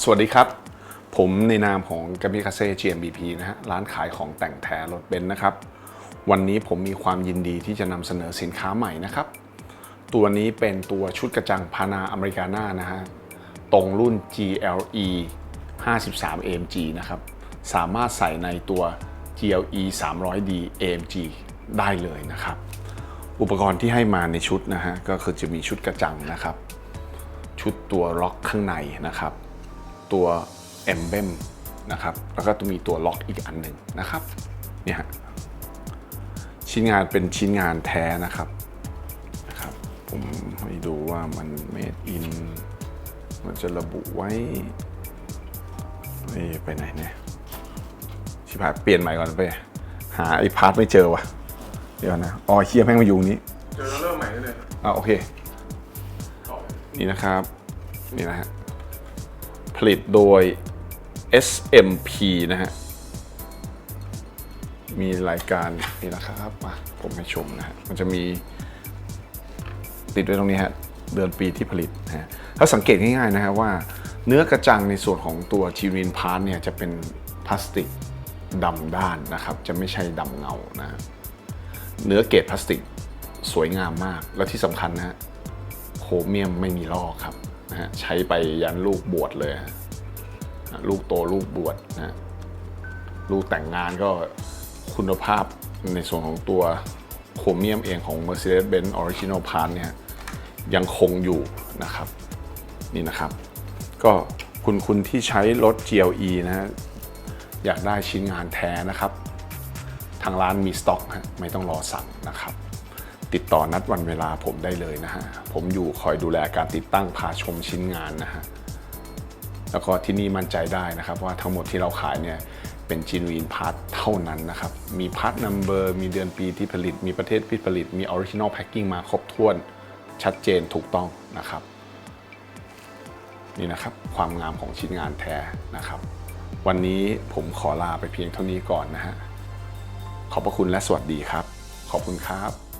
สวัสดีครับ ผมในนามของกามิคาเซ่ GMBP นะฮะร้านขายของแต่งแท้รถเบนซ์นะครับ วันนี้ผมมีความยินดีที่จะนำเสนอสินค้าใหม่นะครับ ตัวนี้เป็นตัวชุดกระจังพานาอเมริกาน่านะฮะตรงรุ่น GLE 53 AMG นะครับ สามารถใส่ในตัว GLE 300D AMG ได้เลยนะครับ อุปกรณ์ที่ให้มาในชุดนะฮะก็คือจะมีชุดกระจังนะครับ ชุดตัวล็อกข้างในนะครับ ตัว e m b l e m นะครับแล้วก็ต้องมีตัวล็อกอีกอันหนึ่งนะครับเนี่ยฮะชิ้นงานเป็นชิ้นงานแท้นะครับนะครับ ผมให้ดูว่ามัน made in มันจะระบุไว้เอ้ยไปไหนเนี่ยชิบหายเปลี่ยนใหม่ก่อนไปหาไอ้พาร์ทไม่เจอว่ะเดี๋ยวนะอ๋อเคียแม่งมาอยู่ตรงนี้เดี๋ยวเราเริ่มใหม่ได้เลยอ่าโอเคต่อเลยนี่นะครับ นี่นะฮะผ ลิตโดย SMP นะฮะ มีรายการนี่นะครับมาผมให้ชมนะฮะ มันจะมี ติดไว้ตรงนี้ฮะ เดือนปีที่ผลิตนะฮะ ถ้าสังเกตง่ายๆนะฮะว่าเนื้อกระจังในส่วนของตัวจีรินพาร์ทเนี่ยจะเป็นพลาสติกดำด้านนะครับ จะไม่ใช่ดำเงานะฮะเนื้อเกรดพลาสติกสวยงามมาก และที่สำคัญนะฮะโครเมียมไม่มีลอกครับ นะฮะใช้ไปยันลูกบวชเลยฮะลูกโตลูกบวชนะลูกแต่งงานก็คุณภาพในส่วนของตัวโครเมียมเองของ Mercedes-Benz Original Part เนี่ยยังคงอยู่นะครับ นี่นะครับ ก็คุณคุณที่ใช้รถ GLE นะฮะอยากได้ชิ้นงานแท้นะครับ ทางร้านมีสต็อก ไม่ต้องรอสั่งนะครับ ติดต่อนัดวันเวลาผมได้เลยนะฮะ ผมอยู่คอยดูแลการติดตั้งพาชมชิ้นงานนะฮะ แล้วก็ที่นี่มั่นใจได้นะครับ ว่าทั้งหมดที่เราขายเนี่ยเป็นจีนวีนพาร์ทเท่านั้นนะครับ มีพาร์ทนัมเบอร์มีเดือนปีที่ผลิต มีประเทศที่ผลิต มีออริจินอลแพ็คกิ้งมาครบถ้วน ชัดเจนถูกต้องนะครับ นี่นะครับความงามของชิ้นงานแท้นะครับ วันนี้ผมขอลาไปเพียงเท่านี้ก่อนนะฮะ ขอบพระคุณและสวัสดีครับ ขอบคุณครับ